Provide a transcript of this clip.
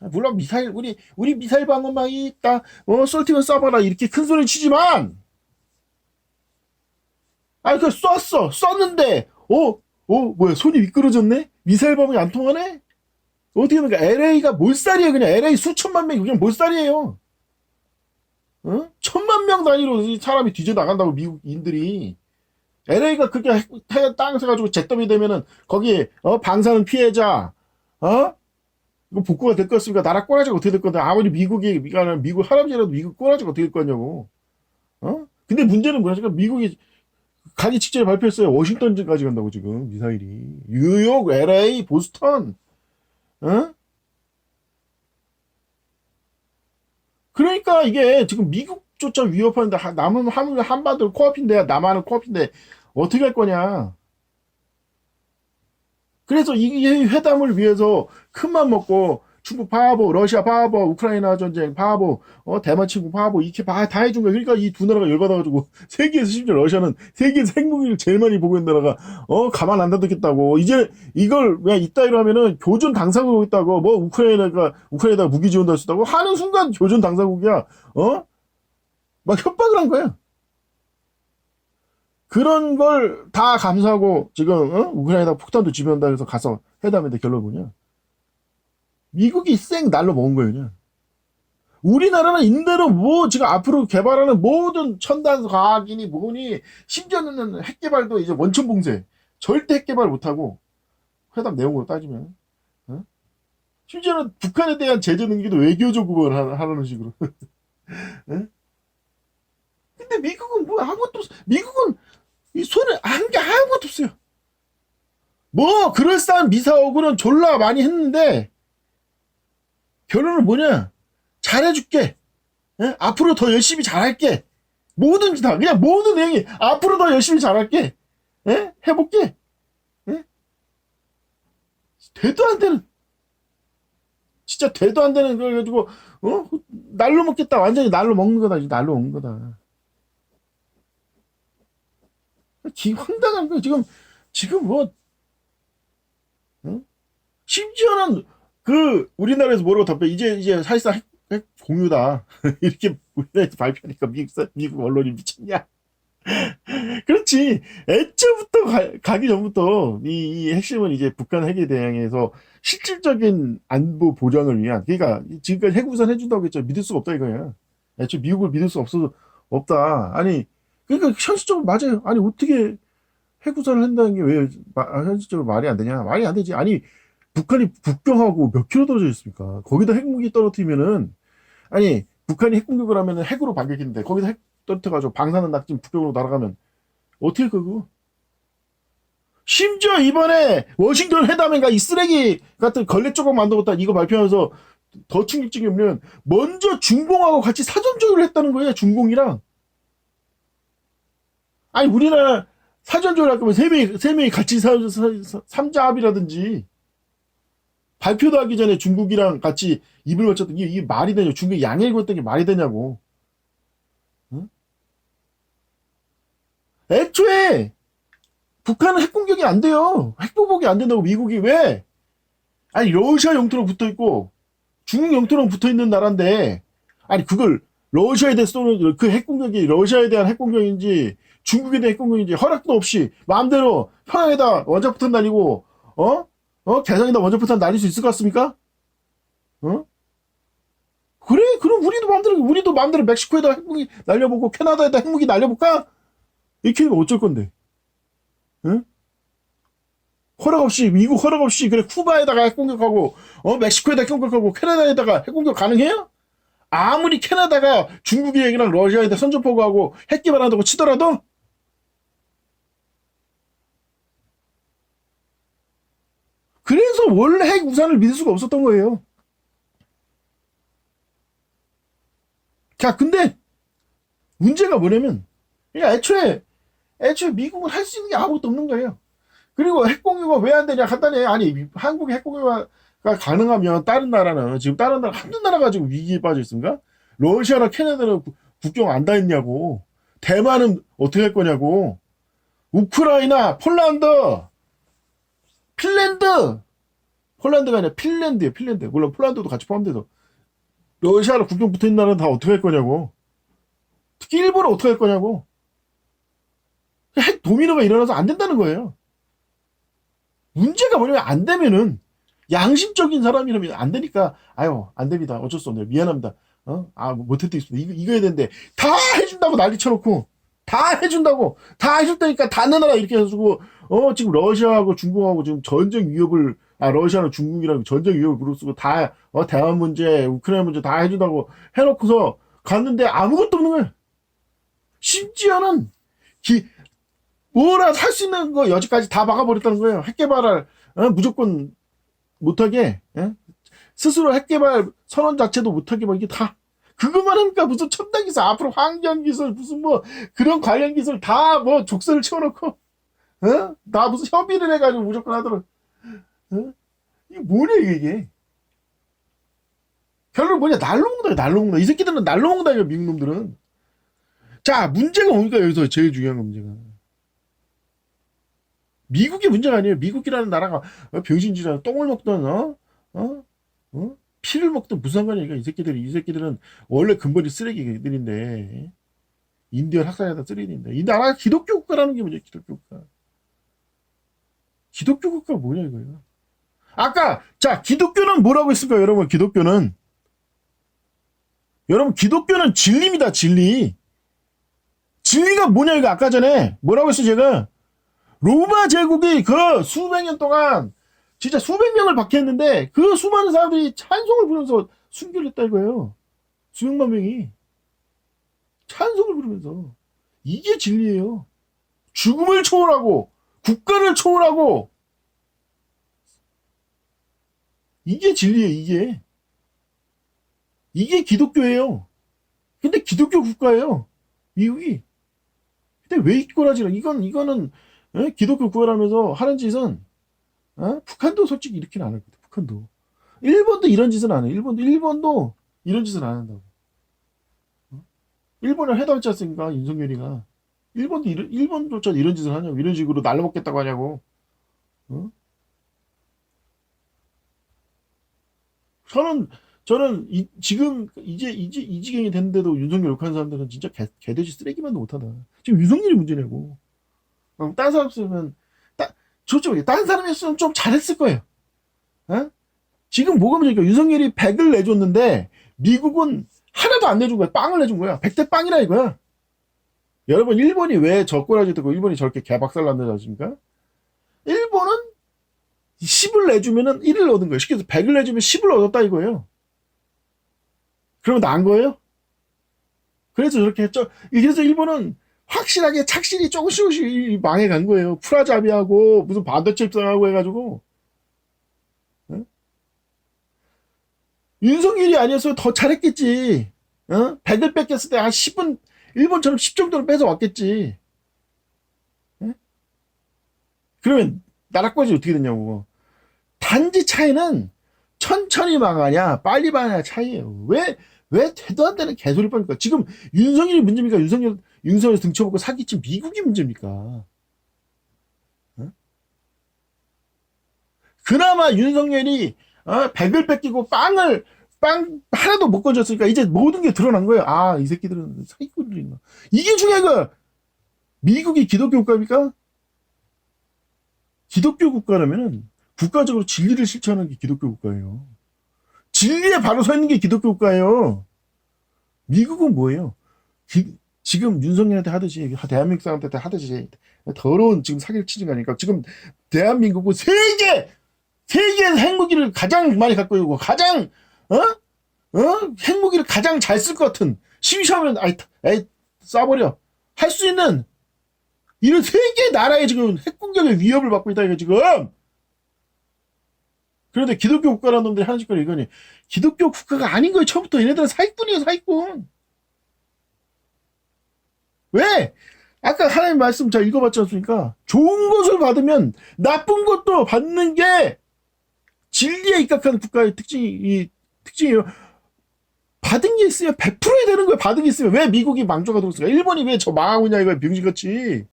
물론 미사일 우리 우리 미사일 방어망이 있다. 어 쏠티건 쏴봐라 이렇게 큰 소리 치지만 아니 그 쐈어 쐈는데 어 어, 뭐야 손이 미끄러졌네? 미사일 방어이 안 통하네? 어떻게 합니까? LA가 몰살이에요 그냥 LA 수천만 명이 그냥 몰살이에요. 어? 천만 명 단위로 이 사람이 뒤져 나간다고 미국인들이 LA가 그렇게 핵- 태- 땅 세가지고 잿더미 되면은 거기에 어 방사능 피해자 어 이거 복구가 될것 같습니까? 나라 꼬라지가 어떻게 될 건데 아무리 미국이 미국 할아버지라도 미국 꼬라지가 어떻게 될 거냐고. 어? 근데 문제는 뭐냐니까 미국이 가기 직전에 발표했어요. 워싱턴까지 간다고 지금 미사일이. 뉴욕 LA 보스턴. 어? 그러니까 이게 지금 미국조차 위협하는데 하- 남은 한, 한반도 코앞인데 남한은 코앞인데 어떻게 할 거냐 그래서 이, 이 회담을 위해서 큰맘 먹고 중국 바보, 러시아 바보, 우크라이나 전쟁 바보, 어, 대만 친구 바보 이렇게 바, 다 해준 거야. 그러니까 이 두 나라가 열받아가지고 세계에서 심지어 러시아는 세계에서 핵무기를 제일 많이 보고 있는 나라가 어 가만 안 놔두겠다고 이제 이걸 왜 이따위로 하면은 교전 당사국 있다고 뭐 우크라이나가 우크라이나가 무기 지원할 수 있다고 하는 순간 교전 당사국이야. 어? 막 협박을 한 거야. 그런 걸 다 감수하고 지금 어? 우크라이나 폭탄도 지변다 해서 가서 회담인데 결론 뭐냐? 미국이 쌩 날로 먹은 거예요. 그냥. 우리나라는 인대로 뭐 지금 앞으로 개발하는 모든 첨단 과학이니 뭐니 심지어는 핵 개발도 이제 원천 봉쇄 절대 핵 개발 못하고 회담 내용으로 따지면 어? 심지어는 북한에 대한 제재 능기도 외교적으로 하- 하라는 식으로 어? 근데 미국은 뭐 아무것도 없- 미국은 이 손에 한 게 아무것도 없어요. 뭐 그럴싸한 미사오고는 졸라 많이 했는데 결론은 뭐냐? 잘해줄게. 예? 앞으로 더 열심히 잘할게. 뭐든지 다 그냥 모든 내용이 앞으로 더 열심히 잘할게. 예? 해볼게. 예? 되도 안 되는 진짜 되도 안 되는 걸 가지고 어 날로 먹겠다 완전히 날로 먹는 거다 날로 먹는 거다. 기 황당한 거 지금 지금 뭐 응? 심지어는 그 우리나라에서 뭐라고 답해 이제 이제 사실상 핵, 핵 공유다. 이렇게 우리나라에서 발표하니까 미국 사- 미국 언론이 미쳤냐? 그렇지. 애초부터 가, 기 전부터 이, 이 핵심은 이제 북한 핵에 대항해서 실질적인 안보 보장을 위한 그러니까 지금까지 핵우산 해준다고 했죠 믿을 수가 없다 이거야. 애초 미국을 믿을 수 없어 없다. 아니 그러니까 현실적으로 맞아요 아니 어떻게 핵우산을 한다는 게 왜 현실적으로 말이 안 되냐 말이 안 되지 아니 북한이 북경하고 몇 킬로 떨어져 있습니까? 거기다 핵무기 떨어뜨리면은 아니 북한이 핵 공격을 하면은 핵으로 반격했는데 거기다 핵 떨어뜨려가지고 방사능 낙진 북경으로 날아가면 어떻게 그거? 심지어 이번에 워싱턴 회담인가 이 쓰레기 같은 걸레 조각 만들었다 이거 발표하면서 더 충격적인 면 먼저 중공하고 같이 사전 조율을 했다는 거예요 중공이랑 아니 우리나라 사전 조율 할 거면 세 명이 세 명이 같이 사, 사, 삼자 합의라든지 발표도 하기 전에 중국이랑 같이 입을 맞췄던 게 이게 말이 되냐? 중국이 양해를 구했던 게 말이 되냐고. 응? 애초에 북한은 핵 공격이 안 돼요. 핵 보복이 안 된다고 미국이 왜? 아니 러시아 영토로 붙어 있고 중국 영토로 붙어 있는 나라인데 아니 그걸 러시아에 대해 쏘는 그 핵 공격이 러시아에 대한 핵 공격인지 중국에 대한 핵 공격인지 허락도 없이 마음대로 평양에다 원자폭탄 날리고 어? 어? 개성에다 원자폭탄 날릴 수 있을 것 같습니까? 어? 그래, 그럼 우리도 마음대로, 우리도 마음대로 멕시코에다 핵무기 날려보고, 캐나다에다 핵무기 날려볼까? 이렇게 하면 어쩔 건데? 응? 허락 없이, 미국 허락 없이, 그래, 쿠바에다가 핵공격하고, 어, 멕시코에다 핵공격하고, 캐나다에다가 핵공격 가능해요? 아무리 캐나다가 중국이랑 러시아에다 선전포고하고 핵 개발한다고 치더라도, 그래서 원래 핵 우산을 믿을 수가 없었던 거예요. 자, 근데 문제가 뭐냐면, 그러니까 애초에, 애초에 미국은 할 수 있는 게 아무것도 없는 거예요. 그리고 핵공유가 왜 안 되냐? 간단해. 아니, 한국의 핵공유가 가능하면 다른 나라는, 지금 다른 나라, 한두 나라 가지고 위기에 빠져 있습니까? 러시아나 캐나다는 구- 국경 안 닿았냐고. 대만은 어떻게 할 거냐고. 우크라이나, 폴란드, 핀란드, 폴란드가 아니라 핀란드예요, 핀란드. 물론 폴란드도 같이 포함돼서. 러시아랑 국경 붙어 있는 나라는 다 어떻게 할 거냐고. 특히 일본은 어떻게 할 거냐고. 핵 도미노가 일어나서 안 된다는 거예요. 문제가 뭐냐면 안 되면은 양심적인 사람이라면 안 되니까 아유 안 됩니다. 어쩔 수 없네요. 미안합니다. 어? 아때 있습니다. 이거 이거 해야 되는데 다 해준다고 난리 쳐놓고 다 해준다고 다 해줄 테니까 다 내놔라 이렇게 해가지고 어 지금 러시아하고 중국하고 지금 전쟁 위협을 아 러시아는 중국이랑 전쟁 위협을 무릅쓰고 다 어 대만 문제 우크라이나 문제 다 해준다고 해놓고서 갔는데 아무것도 없는 거예요. 심지어는 기 뭐라 살 수 있는 거 여지까지 다 막아버렸다는 거예요. 핵 개발을 어, 무조건 못하게 예? 스스로 핵 개발 선언 자체도 못하게 막 이게 다 그것만 하니까 무슨 첨단 기술 앞으로 환경 기술 무슨 뭐 그런 관련 기술 다 뭐 족쇄를 채워놓고 어? 다 무슨 협의를 해가지고 무조건 하도록 어? 이게 뭐냐 이게, 결론 뭐냐 날로 먹는다 날로 먹는다 이 새끼들은 날로 먹는다 이거 미국 놈들은 자 문제가 뭡니까 여기서 제일 중요한 건 문제가 미국이 문제가 아니에요. 미국이라는 나라가 어, 병신지라 똥을 먹던 어? 어? 어? 피를 먹던 무슨 상관이니까 이 새끼들이 이 새끼들은 원래 근본이 쓰레기들인데. 인디언 학살하다 쓰레기인데. 이 나라가 기독교 국가라는 게 뭐냐 기독교 국가. 기독교 국가 뭐냐 이거예요 아까 자 기독교는 뭐라고 했을까요 여러분? 기독교는? 여러분 기독교는 진리입니다 진리. 진리가 뭐냐 이거 아까 전에? 뭐라고 했어 제가 로마 제국이 그 수백 년 동안 진짜 수백 명을 박해했는데 그 수많은 사람들이 찬송을 부르면서 순교를 했다 이거예요. 수백만 명이 찬송을 부르면서 이게 진리예요. 죽음을 초월하고 국가를 초월하고 이게 진리예요. 이게 이게 기독교예요. 근데 기독교 국가예요. 미국이. 근데 왜 이꼬라지라? 이건 이거는 예? 기독교 구원하면서 하는 짓은 어? 북한도 솔직히 이렇게는 안 할거든. 북한도 일본도 이런 짓은 안 해. 일본도 일본도 이런 짓은 안 한다고. 어? 일본을 해달지 않습니까? 윤석열이가 일본도 이런 일본조차 이런 짓을 하냐고 이런 식으로 날라먹겠다고 하냐고. 어? 저는 저는 이, 지금 이제 이제 이 지경이 됐는데도 윤석열 욕하는 사람들은 진짜 개, 개돼지 쓰레기만도 못하다. 지금 윤석열이 문제냐고. 어, 딴 사람 쓰면, 따, 솔직히, 딴 사람이었으면 좀 잘했을 거예요. 어? 지금 뭐가 문제니까 윤석열이 100을 내줬는데, 미국은 하나도 안 내준 거야. 빵을 내준 거야. 100대 빵이라 이거야. 여러분, 일본이 왜 저꼬라지 듣고 일본이 저렇게 개박살 난다지 않습니까? 일본은 10을 내주면은 1을 얻은 거예요. 쉽게 해서 100을 내주면 10을 얻었다 이거예요. 그러면 나은 거예요? 그래서 저렇게 했죠. 그래서 일본은 확실하게 착실히 조금씩 조금씩 망해간 거예요. 프라자비하고 무슨 반도체 입상하고 해가지고 어? 윤석열이 아니었으면 더 잘했겠지. 어? 100을 뺏겼을 때 한 10은 일본처럼 10 정도를 뺏어왔겠지. 어? 그러면 나라까지 어떻게 됐냐고. 단지 차이는 천천히 망하냐 빨리 망하냐 차이예요. 왜, 왜 되도 안 되는 개소리 뻔니까 지금 윤석열이 문제입니까? 윤석열 윤석열 등쳐먹고 사기친 미국이 문제입니까? 어? 그나마 윤석열이 어, 백을 뺏기고 빵을 빵 하나도 못 건졌으니까 이제 모든 게 드러난 거예요. 아, 이 새끼들은 사기꾼들인가. 이게 중요한 거야. 미국이 기독교 국가입니까? 기독교 국가라면은 국가적으로 진리를 실천하는 게 기독교 국가예요. 진리에 바로 서 있는 게 기독교 국가예요. 미국은 뭐예요? 기, 지금 윤석열한테 하듯이 대한민국 사람한테 하듯이 더러운 지금 사기를 치는 거니까? 지금 대한민국은 세계 세계에서 핵무기를 가장 많이 갖고 있고 가장 어? 어? 핵무기를 가장 잘 쓸 것 같은 심시하면 아이, 아이 쏴버려. 할 수 있는 이런 세계 나라에 지금 핵 공격의 위협을 받고 있다 이거 지금. 그런데 기독교 국가라는 놈들이 하는 짓거리 이거니. 기독교 국가가 아닌 거예요 처음부터. 얘네들은 사기꾼이에요 사기꾼 왜? 아까 하나님 말씀 잘 읽어봤지 않습니까? 좋은 것을 받으면 나쁜 것도 받는 게 진리에 입각하는 국가의 특징이, 이 특징이에요. 받은 게 있으면 100%야 되는 거예요. 받은 게 있으면. 왜 미국이 망조가 들었을까? 일본이 왜 저 망하고 있냐, 이거야, 병신같이.